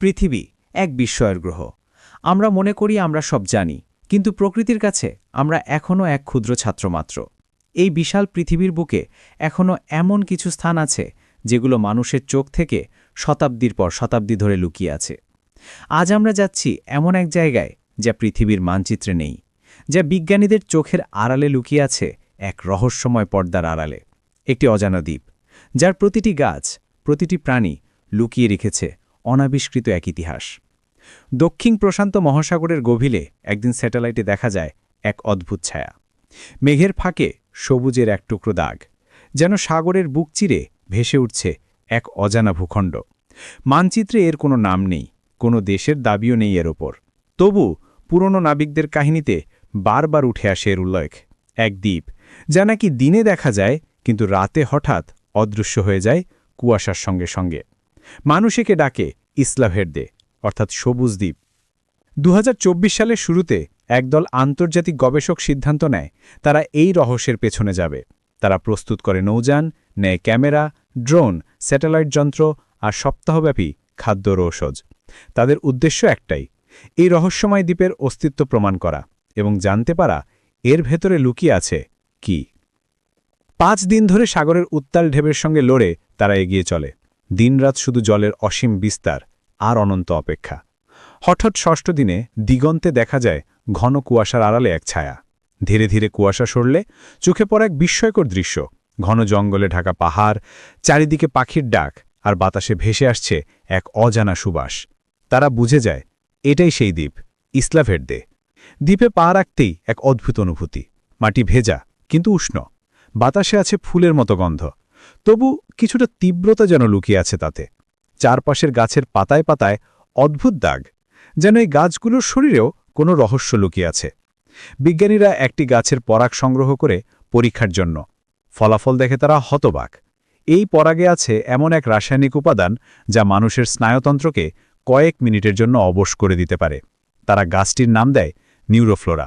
পৃথিবী এক বিস্ময়ের গ্রহ। আমরা মনে করি আমরা সব জানি, কিন্তু প্রকৃতির কাছে আমরা এখনও এক ক্ষুদ্র ছাত্র মাত্র। এই বিশাল পৃথিবীর বুকে এখনও এমন কিছু স্থান আছে যেগুলো মানুষের চোখ থেকে শতাব্দীর পর শতাব্দী ধরে লুকিয়ে আছে। আজ আমরা যাচ্ছি এমন এক জায়গায় যা পৃথিবীর মানচিত্রে নেই, যা বিজ্ঞানীদের চোখের আড়ালে লুকিয়ে আছে এক রহস্যময় পর্দার আড়ালে। একটি অজানা দ্বীপ, যার প্রতিটি গাছ, প্রতিটি প্রাণী লুকিয়ে রেখেছে অনাবিষ্কৃত এক ইতিহাস। দক্ষিণ প্রশান্ত মহাসাগরের গভীরে একদিন স্যাটেলাইটে দেখা যায় এক অদ্ভুত ছায়া। মেঘের ফাঁকে সবুজের এক টুকরো দাগ, যেন সাগরের বুক চিরে ভেসে উঠছে এক অজানা ভূখণ্ড। মানচিত্রে এর কোনো নাম নেই, কোনো দেশের দাবিও নেই এর ওপর। তবু পুরনো নাবিকদের কাহিনীতে বারবার উঠে আসে এর উল্লেখ। এক দ্বীপ, যা নাকি দিনে দেখা যায়, কিন্তু রাতে হঠাৎ অদৃশ্য হয়ে যায় কুয়াশার সঙ্গে সঙ্গে। মানুষ একে ডাকে ইসলাভেরদে অর্থাৎ সবুজ দ্বীপ। দু হাজার চব্বিশ সালের শুরুতে একদল আন্তর্জাতিক গবেষক সিদ্ধান্ত নেয়, তারা এই রহস্যের পেছনে যাবে। তারা প্রস্তুত করে নৌযান নেয় ক্যামেরা, ড্রোন, স্যাটেলাইট যন্ত্র আর সপ্তাহব্যাপী খাদ্য ঔষধ তাদের উদ্দেশ্য একটাই, এই রহস্যময় দ্বীপের অস্তিত্ব প্রমাণ করা এবং জানতে পারা এর ভেতরে লুকিয়ে আছে কি। পাঁচ দিন ধরে সাগরের উত্তাল ঢেবের সঙ্গে লড়ে তারা এগিয়ে চলে। দিনরাত শুধু জলের অসীম বিস্তার আর অনন্ত অপেক্ষা। হঠাৎ ষষ্ঠ দিনে দিগন্তে দেখা যায় ঘন কুয়াশার আড়ালে এক ছায়া। ধীরে ধীরে কুয়াশা সরলে চোখে পড়া এক বিস্ময়কর দৃশ্য। ঘন জঙ্গলে ঢাকা পাহাড়, চারিদিকে পাখির ডাক আর বাতাসে ভেসে আসছে এক অজানা সুবাস। তারা বুঝে যায়, এটাই সেই দ্বীপ, ইসলাভের দে। দ্বীপে পা রাখতেই এক অদ্ভুত অনুভূতি। মাটি ভেজা, কিন্তু উষ্ণ। বাতাসে আছে ফুলের মতো গন্ধ। তবু কিছুটা তীব্রতা যেন লুকিয়ে আছে তাতে। চারপাশের গাছের পাতায় পাতায় অদ্ভুত দাগ, যেন এই গাছগুলোর শরীরেও কোনো রহস্য লুকিয়ে আছে। বিজ্ঞানীরা একটি গাছের পরাগ সংগ্রহ করে পরীক্ষার জন্য। ফলাফল দেখে তারা হতবাক। এই পরাগে আছে এমন এক রাসায়নিক উপাদান যা মানুষের স্নায়ুতন্ত্রকে কয়েক মিনিটের জন্য অবশ করে দিতে পারে। তারা গাছটির নাম দেয় নিউরোফ্লোরা।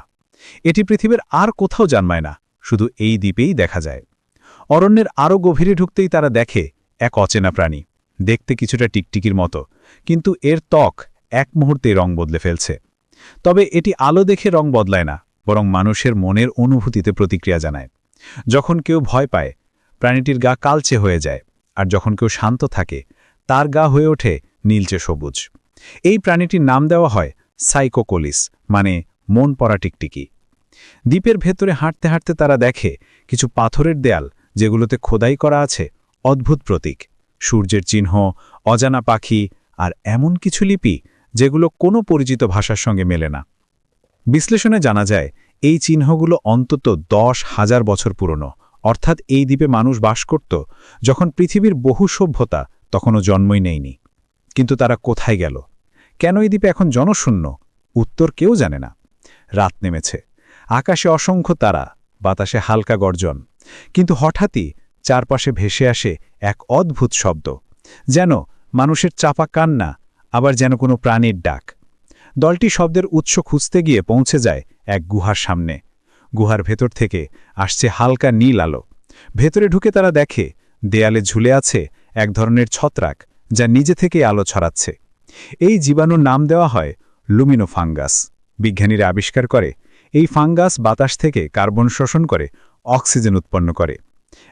এটি পৃথিবীর আর কোথাও জন্মায় না, শুধু এই দ্বীপেই দেখা যায়। অরণ্যের আরও গভীরে ঢুকতেই তারা দেখে এক অচেনা প্রাণী। দেখতে কিছুটা টিকটিকির মতো, কিন্তু এর ত্বক এক মুহূর্তেই রং বদলে ফেলছে। তবে এটি আলো দেখে রং বদলায় না, বরং মানুষের মনের অনুভূতিতে প্রতিক্রিয়া জানায়। যখন কেউ ভয় পায়, প্রাণীটির গা কালচে হয়ে যায়, আর যখন কেউ শান্ত থাকে, তার গা হয়ে ওঠে নীলচে সবুজ। এই প্রাণীটির নাম দেওয়া হয় সাইকোকোলিস মানে মন পড়া টিকটিকি। দ্বীপের ভেতরে হাঁটতে হাঁটতে তারা দেখে, কিছু পাথরের দেয়াল যেগুলোতে খোদাই করা আছে অদ্ভুত প্রতীক, সূর্যের চিহ্ন, অজানা পাখি আর এমন কিছু লিপি যেগুলো কোনো পরিচিত ভাষার সঙ্গে মেলে না। বিশ্লেষণে জানা যায়, এই চিহ্নগুলো অন্তত দশ হাজার বছর পুরনো। অর্থাৎ এই দ্বীপে মানুষ বাস করত, যখন পৃথিবীর বহু সভ্যতা তখনও জন্মই নেয়নি। কিন্তু তারা কোথায় গেল? কেন এই দ্বীপে এখন জনশূন্য? উত্তর কেউ জানে না। রাত নেমেছে। আকাশে অসংখ্য তারা, বাতাসে হালকা গর্জন। কিন্তু হঠাৎই চারপাশে ভেসে আসে এক অদ্ভুত শব্দ, যেন মানুষের চাপা কান্না, আবার যেন কোনো প্রাণীর ডাক। দলটি শব্দের উৎস খুঁজতে গিয়ে পৌঁছে যায় এক গুহার সামনে। গুহার ভেতর থেকে আসছে হালকা নীল আলো। ভেতরে ঢুকে তারা দেখে দেয়ালে ঝুলে আছে এক ধরনের ছত্রাক, যা নিজে থেকেই আলো ছড়াচ্ছে। এই জীবাণুর নাম দেওয়া হয় লুমিনো ফাঙ্গাস বিজ্ঞানীরা আবিষ্কার করে, এই ফাঙ্গাস বাতাস থেকে কার্বন শোষণ করে অক্সিজেন উৎপন্ন করে।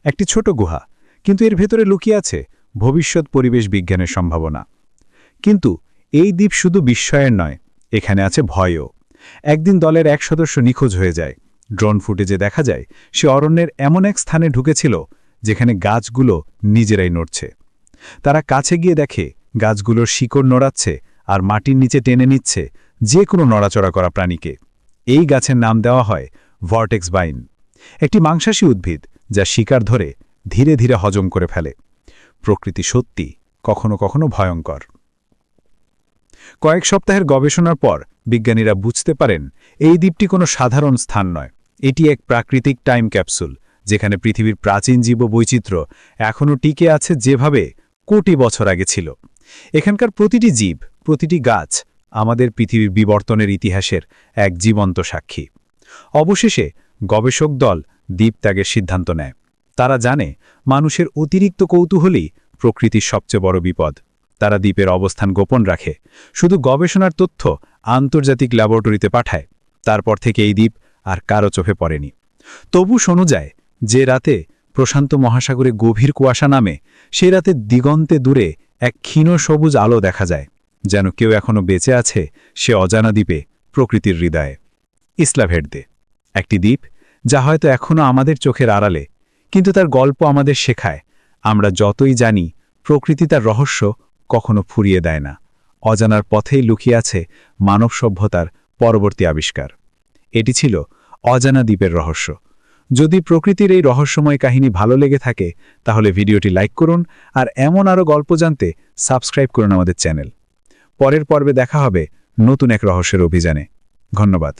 একটি ছোট গুহা, কিন্তু এর ভেতরে লুকিয়ে আছে ভবিষ্যৎ পরিবেশ বিজ্ঞানের সম্ভাবনা। কিন্তু এই দ্বীপ শুধু বিস্ময়ের নয়, এখানে আছে ভয়ও। একদিন দলের এক সদস্য নিখোঁজ হয়ে যায়। ড্রোন ফুটেজে দেখা যায়, সে অরণ্যের এমন এক স্থানে ঢুকেছিল, যেখানে গাছগুলো নিজেরাই নড়ছে। তারা কাছে গিয়ে দেখে, গাছগুলোর শিকড় নড়াচ্ছে আর মাটির নিচে টেনে নিচ্ছে যে কোনো নড়াচড়া করা প্রাণীকে। এই গাছের নাম দেওয়া হয় ভর্টেক্স বাইন। একটি মাংসাশী উদ্ভিদ যা শিকার ধরে ধীরে ধীরে হজম করে ফেলে। প্রকৃতি সত্যি কখনো কখনো ভয়ঙ্কর। কয়েক সপ্তাহের গবেষণার পর বিজ্ঞানীরা বুঝতে পারেন, এই দ্বীপটি কোনো সাধারণ স্থান নয়। এটি এক প্রাকৃতিক টাইম ক্যাপসুল, যেখানে পৃথিবীর প্রাচীন জীব বৈচিত্র্য এখনও টিকে আছে যেভাবে কোটি বছর আগে ছিল। এখানকার প্রতিটি জীব, প্রতিটি গাছ আমাদের পৃথিবীর বিবর্তনের ইতিহাসের এক জীবন্ত সাক্ষী। অবশেষে গবেষক দল দ্বীপ ত্যাগের সিদ্ধান্ত নেয়। তারা জানে, মানুষের অতিরিক্ত কৌতূহলই প্রকৃতির সবচেয়ে বড় বিপদ। তারা দ্বীপের অবস্থান গোপন রাখে, শুধু গবেষণার তথ্য আন্তর্জাতিক ল্যাবরেটরিতে পাঠায়, তারপর থেকে এই দ্বীপ আর কারও চোখে পড়েনি। তবু শোনো যায়, যে রাতে প্রশান্ত মহাসাগরে গভীর কুয়াশা নামে সেই রাতে দিগন্তে দূরে এক ক্ষীণ সবুজ আলো দেখা যায়, যেন কেউ এখনও বেঁচে আছে সে অজানা দ্বীপে প্রকৃতির হৃদয়ে। ইসলাভেট ইসলাভেডদে একটি দ্বীপ, যা হয়তো এখনও আমাদের চোখের আড়ালে, কিন্তু তার গল্প আমাদের শেখায়। আমরা যতই জানি, প্রকৃতি তার রহস্য কখনো ফুরিয়ে দেয় না। অজানার পথেই লুকিয়ে আছে মানব সভ্যতার পরবর্তী আবিষ্কার। এটি ছিল অজানা দ্বীপের রহস্য। যদি প্রকৃতির এই রহস্যময় কাহিনী ভালো লেগে থাকে, তাহলে ভিডিওটি লাইক করুন আর এমন আরও গল্প জানতে সাবস্ক্রাইব করুন আমাদের চ্যানেল। পরের পর্বে দেখা হবে নতুন এক রহস্যের অভিযানে। ধন্যবাদ।